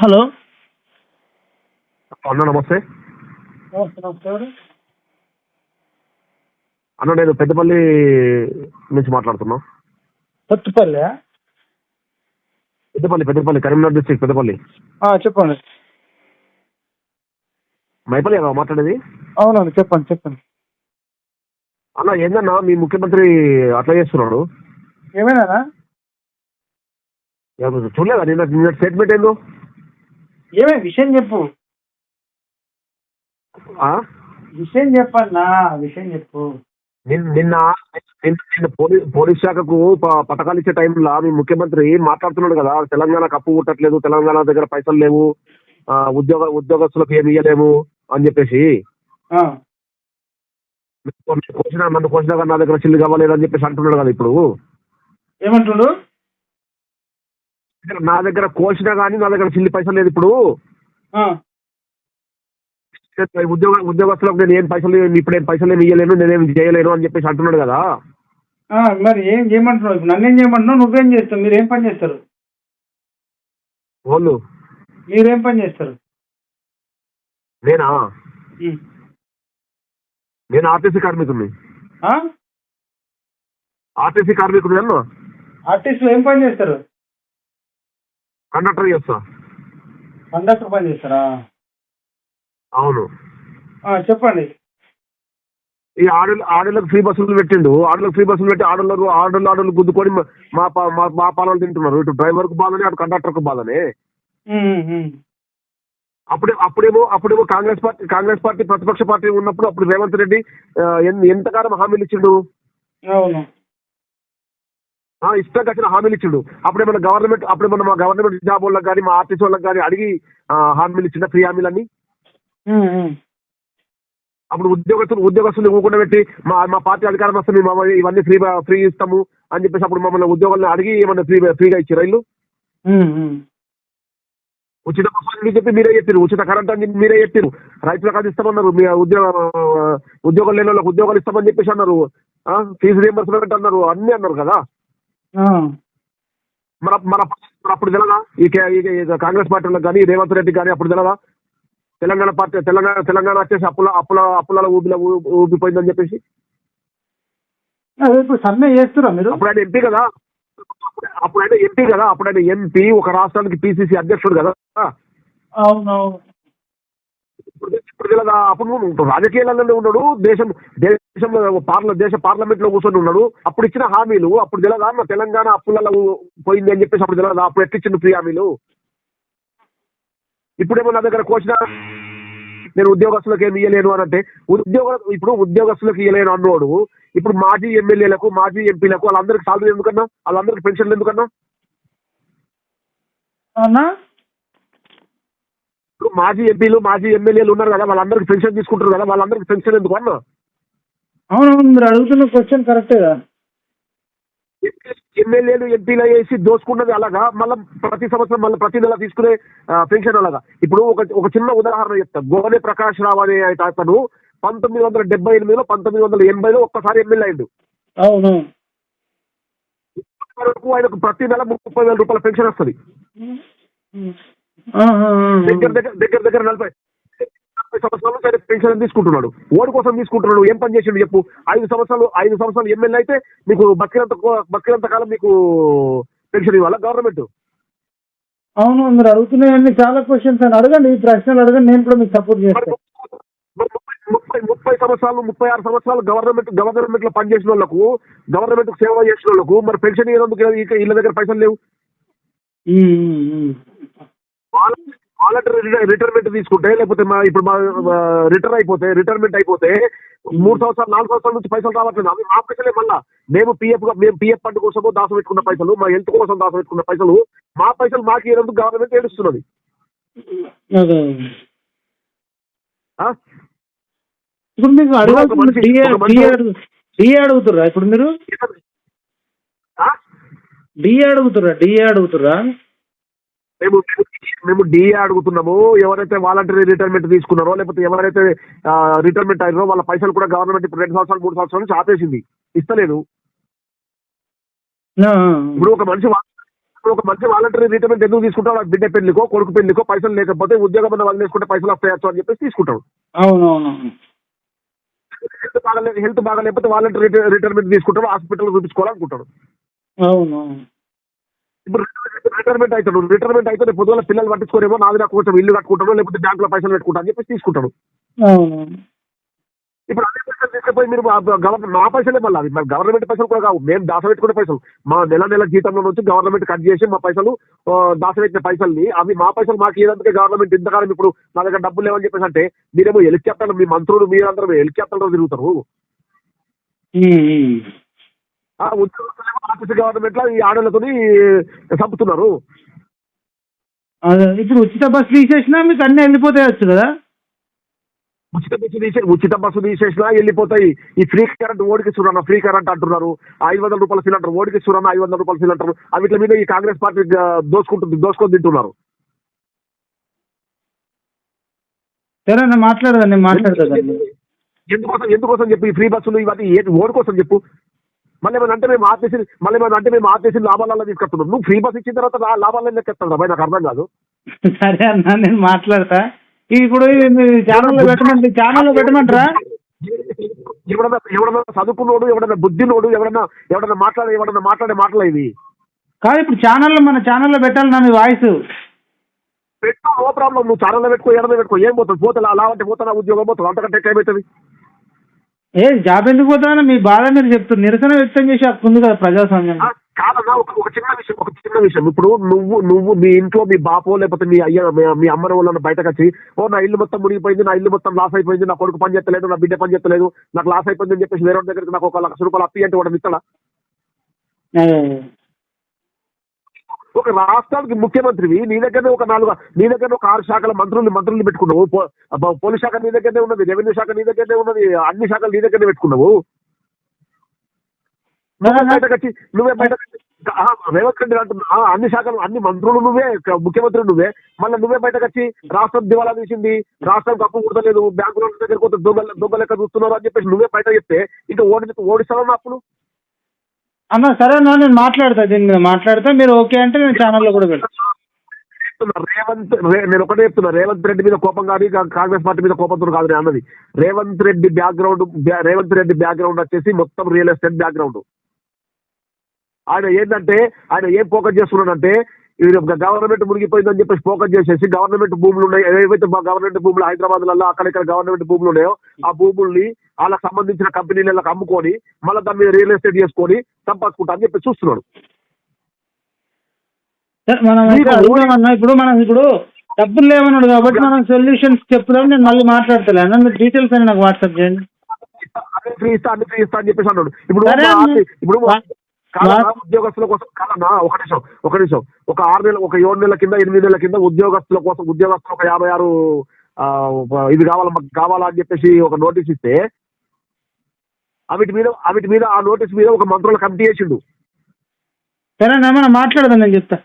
Hello. అన్న నమస్తే. నమస్తే నమస్తే ఎవరు? అన్న నేను పెద్దపల్లి నుంచి మాట్లాడుతున్నా. పత్తిపల్లి పెద్దపల్లి పెద్దపల్లి కరీంనగర్ డిస్ట్రిక్ట్ పెద్దపల్లి. చెప్పండి. మైపల్లి కదా మాట్లాడేది? అవునండి చెప్పండి చెప్పండి. అన్న ఏందన్నా మీ ముఖ్యమంత్రి అట్లా చేస్తున్నాడు? ఏమైనా చూడలేదా? నిన్న నిన్న స్టేట్మెంట్ ఏందో? ఏమే విషయం చెప్పు? విషయం చెప్పన్నా విషయం చెప్పు. నిన్న నిన్న పోలీస్ పోలీస్ శాఖకు పథకాలు ఇచ్చే టైంలో మీ ముఖ్యమంత్రి మాట్లాడుతున్నాడు కదా? తెలంగాణకు అప్పు పుట్టట్లేదు తెలంగాణ దగ్గర పైసలు లేవు ఉద్యోగ ఉద్యోగస్తులకు ఏమి ఇయ్యలేము అని చెప్పేసి? కోసిన నన్ను కోసినా నా దగ్గర చిల్లు కావలేదు అని చెప్పేసి అంటున్నాడు కదా ఇప్పుడు? ఏమంటుండు? నా దగ్గర కోసినా కానీ నా దగ్గర చిల్లి పైసలు లేదు ఇప్పుడు. ఆ, ఉద్యోగ ఉద్యోగస్తులకు నేను ఏం పైసలు ఇప్పుడు ఏం పైసలు ఏమి ఇయ్యలేను నేనేం చేయలేను అని చెప్పేసి అంటున్నాడు కదా. మరి ఏం చేయమంటున్నావు? ఇప్పుడు నన్నేం చేయమంటున్నావు? నువ్వేం చేస్తావు? మీరు ఏం పని చేస్తారు? వాళ్ళు? మీరేం పని చేస్తారు? నేనా. నేను ఆర్టీసీ కార్మికుడిని. ఆ? ఆర్టీసీ కార్మికుడిని అన్న? ఆర్టిస్టులు ఏం పని చేస్తారు? కండక్టర్ చేస్తా. కండక్టర్ పని చేస్తారా? అవును. చెప్పండి. ఈ ఆడలు ఆడలకు ఫ్రీ బస్సులు పెట్టిండు. ఆడలకు ఫ్రీ బస్సులు పెట్టి ఆడలకు ఆడలు ఆడలు గుద్దుకొని మా- మా పాలన తింటున్నారు. ఇటు డ్రైవర్కు బాధనే అటు కండక్టర్కు బాధనే. అప్పుడే అప్పుడేమో అప్పుడేమో కాంగ్రెస్ పార్టీ కాంగ్రెస్ పార్టీ ప్రతిపక్ష పార్టీ ఉన్నప్పుడు అప్పుడు రేవంత్ రెడ్డి ఎంతకాలం హామీలు ఇచ్చిండు. అవును. ఇష్టం వచ్చిన హామీలు ఇచ్చిండు. అప్పుడేమన్నా గవర్నమెంట్ అప్పుడేమన్నా మా గవర్నమెంట్ జాబ్ వాళ్ళకి కానీ మా ఆర్టీసీ వాళ్ళకి కానీ అడిగి హామీలు ఇచ్చిండ ఫ్రీ హామీలన్నీ? ఉమ్. అప్పుడు ఉద్యోగస్తులు ఉద్యోగస్తులు ఊకుండా పెట్టి మా మా పార్టీ అధికారం వస్తే మేము ఇవన్నీ ఫ్రీ ఫ్రీ ఇస్తాము అని చెప్పేసి అప్పుడు మమ్మల్ని ఉద్యోగాలను అడిగి ఏమన్నా ఫ్రీ ఫ్రీగా ఉమ్, ఉమ్. ఉచిత బస్సు అని చెప్పి మీరే చెప్పారు ఉచిత కరెంట్ అని చెప్పి మీరే చెప్పారు రైతులకు అది ఇస్తామన్నారు. మీ ఉద్యోగ ఉద్యోగాలు లేని వాళ్ళకి ఉద్యోగాలు ఇస్తామని చెప్పేసి అన్నారు. ఫీజు రియంబర్స్మెంట్ అన్నారు అన్ని అన్నారు కదా. మన మన అప్పుడు తెలదా ఈ కే- ఈ ఈ కాంగ్రెస్ పార్టీ వాళ్ళకి కానీ రేవంత్ రెడ్డి కానీ అప్పుడు తెలదా తెలంగాణ పార్టీ తెలంగాణ తెలంగాణ వచ్చేసి అప్పుల అప్పుల అప్పుల ఊబిలో ఊ- ఊపిపోయిందని చెప్పేసి? ఇప్పుడు సమ్మె చేస్తురా మీరు? అప్పుడు ఆయన ఎంపీ కదా? అప్పుడు ఆయన ఎంపీ కదా? అప్పుడు ఆయన ఎంపీ ఒక రాష్ట్రానికి పిసిసి అధ్యక్షుడు కదా? ఇప్పుడు తెలదా అప్పుడు రాజకీయాలలో ఉన్నాడు దేశం దేశంలో పార్ల దేశ పార్లమెంట్లో కూర్చొని ఉన్నాడు. అప్పుడు ఇచ్చిన హామీలు అప్పుడు తెలదా మా తెలంగాణ అప్పులలో పోయింది అని చెప్పేసి అప్పుడు తెలదా అప్పుడు ఎట్టిచ్చిండు ఫ్రీ హామీలు ఇప్పుడేమో నా దగ్గర కోసిన నేను ఉద్యోగస్తులకు ఏమి ఇయ్యలేను అని అంటే ఉద్యోగ ఇప్పుడు ఉద్యోగస్తులకు ఇయ్యలేను అన్నోడు. ఇప్పుడు మాజీ ఎమ్మెల్యేలకు మాజీ ఎంపీలకు వాళ్ళందరికి సాలరీ ఎందుకన్నా? వాళ్ళందరికి పెన్షన్లు ఎందుకన్నా? అవునా? ఇప్పుడు మాజీ ఎంపీలు మాజీ ఎమ్మెల్యేలు ఉన్నారు కదా వాళ్ళందరికి పెన్షన్ తీసుకుంటారు కదా వాళ్ళందరికి పెన్షన్ ఎందుకు అన్నా? అవునవును మీరు అడుగుతున్న క్వశ్చన్ కరెక్టే కదా. ఎమ్మెల్యేలు ఎంపీలు వేసి దోసుకున్నది అలాగా? మళ్ళీ ప్రతి సంవత్సరం మళ్ళీ ప్రతి నెల తీసుకునే పెన్షన్ అలాగా? ఇప్పుడు ఒక ఒక చిన్న ఉదాహరణ చెప్తా. గోనె ప్రకాష్ రావు అనే అతను పంతొమ్మిది వందల డెబ్బై ఎనిమిదిలో పంతొమ్మిది వందల ఎనభైలో ఒక్కసారి ఎమ్మెల్యే అయిండు అవును. వరకు ఆయనకు ప్రతి నెల ముప్పై వేల రూపాయల పెన్షన్ వస్తుంది. దగ్గర దగ్గర దగ్గర దగ్గర నలభై నలభై సంవత్సరాల నుంచి ఆయన పెన్షన్ తీసుకుంటున్నాడు. ఓడి కోసం తీసుకుంటున్నాడు. ఏం పని చేసిండు చెప్పు? ఐదు సంవత్సరాలు ఐదు సంవత్సరాలు ఎమ్మెల్యే అయితే మీకు బతికినంత కో- బతికినంత కాలం మీకు పెన్షన్ ఇవ్వాలా గవర్నమెంట్? అవును మీరు అడుగుతున్నాయన్నీ చాలా క్వశ్చన్స్ అని. అడగండి ఈ ప్రశ్నలు అడగండి నేను కూడా మీకు సపోర్ట్ చేస్తాను ముప్పై ముప్పై సంవత్సరాలు ముప్పై ఆరు సంవత్సరాలు గవర్నమెంట్ గవర్నమెంట్లో పనిచేసిన వాళ్ళకు గవర్నమెంట్ సేవ చేసిన వాళ్ళకు మరి పెన్షన్ ఇవ్వడానికి ఇళ్ళ దగ్గర పైసలు లేవు? వాలంటరీ రిటైర్మెంట్ తీసుకుంటే లేకపోతే మా ఇప్పుడు మా రిటైర్ అయిపోతే రిటైర్మెంట్ అయిపోతే మూడు సంవత్సరాలు నాలుగు సంవత్సరాల నుంచి పైసలు రావట్లేదు. అవి మా పైసలే మళ్ళా. మేము పిఎఫ్ మేము పిఎఫ్ ఫండ్ కోసము దాచబెట్టుకున్న పైసలు మా హెల్త్ కోసం దాచబెట్టుకున్న పైసలు మా పైసలు మాకు ఇవ్వడానికి గవర్నమెంట్ ఏడుస్తున్నది? ఇప్పుడు మీకు అడుగుతుర్రా ఇప్పుడు మీరు? డిఏ అడుగుతుర్రా డిఏ అడుగుతుర్రా? మేము మేము డిఏ అడుగుతున్నాము. ఎవరైతే వాలంటరీ రిటైర్మెంట్ తీసుకున్నారో లేకపోతే ఎవరైతే రిటైర్మెంట్ అయ్యారో వాళ్ళ పైసలు కూడా గవర్నమెంట్ ఇప్పుడు రెండు సంవత్సరాలు మూడు సంవత్సరాల నుంచి ఆపేసింది. ఇస్తలేదు. ఇప్పుడు ఒక మనిషి ఇప్పుడు ఒక మంచి వాలంటరీ రిటైర్మెంట్ ఎందుకు తీసుకుంటాడు? ఆ బిడ్డ పెళ్ళికో కొడుకు పెళ్ళికో పైసలు లేకపోతే ఉద్యోగం అన్న వదిలేసుకుంటే పైసలు వస్తాయచ్చు అని చెప్పేసి తీసుకుంటాడు. హెల్త్ బాగాలేదు హెల్త్ బాగాలేకపోతే వాలంటరీ రిటైర్మెంట్ తీసుకుంటాడు హాస్పిటల్ చూపించుకోవాలనుకుంటాడు. ఇప్పుడు రిటైర్మెంట్ అవుతాడు రిటైర్మెంట్ అయితే రేపు పొద్దున పిల్లలు పట్టించుకోరేమో నాది నాకు కొంచెం ఇల్లు కట్టుకుంటాడు లేకపోతే బ్యాంకులో పైసలు పెట్టుకుంటా అని చెప్పేసి తీసుకుంటాడు. ఇప్పుడు అదే పైసలు తీసుకుపోయి మీరు గవర్నమెంట్ మా పైసలే మళ్ళీ అవి మరి గవర్నమెంట్ పైసలు కూడా కావు. మేము దాచబెట్టుకునే పైసలు. మా నెల నెల జీతంలో నుంచి గవర్నమెంట్ కట్ చేసి మా పైసలు ఆ, దాచబెట్టిన పైసల్ని అవి మా పైసలు మాకు ఏదంటే గవర్నమెంట్ ఇంతకాలం ఇప్పుడు నా దగ్గర డబ్బులు లేవని చెప్పేసి అంటే మీరేమో హెలికాప్టర్ మీ మంత్రులు మీరందరూ హెలికాప్టర్లో తిరుగుతారు. ఆర్టీసీ గవర్నమెంట్లో ఈ ఆడలతోని చంపుతున్నారు. ఇప్పుడు ఉచిత బస్సు తీసేసినా మీకు అన్నీ వెళ్ళిపోతాయచ్చు కదా? ఉచిత బస్సు తీసే ఉచిత బస్సు తీసేసినా వెళ్ళిపోతాయి. ఈ ఫ్రీ కరెంట్ ఓడికి చూడన్న ఫ్రీ కరెంట్ అంటున్నారు. ఐదు వందల రూపాయల సిలిండర్ ఓడికి చూడన్న ఐదు వందల రూపాయల సిలిండర్. వీటి మీద ఈ కాంగ్రెస్ పార్టీ దోసుకుంటుంది దోసుకొని తింటున్నారు. సరే నేను మాట్లాడదా నేను మాట్లాడతాను. ఎందుకోసం ఎందుకోసం చెప్పు ఈ ఫ్రీ బస్సులు ఇవన్నీ ఓడి కోసం చెప్పు. మళ్ళీ ఏమైనా అంటే మేము ఆర్టీసీ మళ్ళీ ఏమైనా అంటే మేము ఆర్టీసీ లాభాలలో తీసుకొస్తున్నాం. నువ్వు ఫ్రీ బస్ ఇచ్చిన తర్వాత లా- లాభాలను లెక్కెత్తాడు అబ్బాయి నాకు అర్థం కాదు. సరే అన్న నేను మాట్లాడతా. ఇప్పుడు ఛానల్లో పెట్టమంటే ఛానల్లో పెట్టమంటారా? ఎవడన్నా ఎవడన్నా చదువుకున్నోడు ఎవడన్నా బుద్ధినోడు ఎవడన్నా ఎవడన్నా మాట్లాడే ఎవడన్నా మాట్లాడే మాటలు ఇవి? కాదు ఇప్పుడు ఛానల్లో మన ఛానల్లో పెట్టాలి నా వాయిస్. పెట్టు నో ప్రాబ్లం నువ్వు ఛానల్లో పెట్టుకో ఎడమ పెట్టుకో ఏం పోతుంది? పోతే అలా అంటే పోతున్నా ఉద్యోగం పోతుంది? అంతకంటే ఏమవుతుంది ఏ జాబ్ ఎందుకు పోతానని? మీ బాధ మీరు చెప్తారు నిరసన వ్యక్తం చేసి హక్కు ఉంది కదా ప్రజాస్వామ్యం. కాదన్నా ఒక ఒక చిన్న విషయం ఒక చిన్న విషయం. ఇప్పుడు నువ్వు నువ్వు మీ ఇంట్లో మీ బాపో లేకపోతే మీ అయ్య మీ- అమ్మ వాళ్ళని బయటకు వచ్చి ఓ నా ఇల్లు మొత్తం మునిగిపోయింది నా ఇల్లు మొత్తం లాస్ అయిపోయింది నా కొడుకు పని చేస్తలేదు నా బిడ్డ పని చేస్తలేదు నాకు లాస్ అయిపోయింది అని చెప్పేసి వేరే దగ్గరికి నాకు ఒక లక్ష రూపాయలు అప్పి అంటే వాడు ఇస్తాడా. ఒక రాష్ట్రానికి ముఖ్యమంత్రివి నీ దగ్గరనే ఒక నాలుగు నీ దగ్గర ఒక ఆరు శాఖల మంత్రులు మంత్రులు పెట్టుకున్నావు. పోలీస్ శాఖ నీ దగ్గరనే ఉన్నది రెవెన్యూ శాఖ నీ దగ్గరనే ఉన్నది అన్ని శాఖలు నీ దగ్గరనే పెట్టుకున్నావు. నువ్వే బయటకు వచ్చి నువ్వే ఆ, రేవంత్ రెడ్డి అంటున్నా అన్ని శాఖలు అన్ని మంత్రులు నువ్వే ముఖ్యమంత్రి నువ్వే. మళ్ళీ నువ్వే బయటకు వచ్చి రాష్ట్రం దివాలా తీసింది రాష్ట్రం కప్పు కుడతలేదు బ్యాంకుల దగ్గర కొంత దొంగ దొంగ లెక్క చూస్తున్నారు అని చెప్పేసి నువ్వే బయట చెప్తే ఇంకా ఓడి ఓడిస్తావా అప్పుడు అన్న సరే అన్న నేను మాట్లాడతా దీని మీద మాట్లాడతా. మీరు ఓకే అంటే నేను ఛానల్లో కూడా పెడతాను రేవంత్ నేను ఒకటే చెప్తున్నా రేవంత్ రెడ్డి మీద కోపం కానీ కాంగ్రెస్ పార్టీ మీద కోపంతో కాదు నేను అన్నది. రేవంత్ రెడ్డి బ్యాక్గ్రౌండ్ రేవంత్ రెడ్డి బ్యాక్గ్రౌండ్ వచ్చేసి మొత్తం రియల్ ఎస్టేట్ బ్యాక్గ్రౌండ్ ఆయన ఏంటంటే ఆయన ఏం ఫోకస్ చేస్తున్నాడంటే ఇది గవర్నమెంట్ మునిగిపోయిందని చెప్పేసి ఫోకస్ చేసేసి గవర్నమెంట్ భూములు ఉన్నాయి. ఏవైతే మా గవర్నమెంట్ భూములు హైదరాబాద్లలో అక్కడిక్కడ గవర్నమెంట్ భూములు ఉన్నాయో ఆ భూముల్ని వాళ్ళకి సంబంధించిన కంపెనీలకు అమ్ముకొని మళ్ళీ దాని మీద రియల్ ఎస్టేట్ చేసుకొని సంపాదించుకుంటా అని చెప్పి చూస్తున్నాడు. మనం ఇప్పుడు మనం ఇప్పుడు డబ్బులు లేవన్నాడు కాబట్టి మనం సొల్యూషన్స్ చెప్పుదాం నేను మళ్ళీ మాట్లాడతలే. అన్న మీరు డీటెయిల్స్ అని నాకు వాట్సాప్ చేయండి. ఫ్రీ ఇస్తా అన్ని ఫ్రీ ఇస్తా అని చెప్పేసి అన్నాడు. ఇప్పుడు ఇప్పుడు వా- ఉద్యోగస్తుల కోసం కాదన్నా ఒక నిమిషం ఒక నిమిషం. ఒక ఆరు నెలల ఒక ఏడు నెలల కింద ఎనిమిది నెలల కింద ఉద్యోగస్తుల కోసం ఉద్యోగస్తులు ఒక యాభై ఆరు ఇది కావాలా మాకు కావాలా అని చెప్పేసి ఒక నోటీస్ ఇస్తే అవిటి మీద అవిటి మీద ఆ నోటీస్ మీద ఒక మంత్రుల కమిటీ వేసిండు సరే మనం మాట్లాడదాం నేను చెప్తా.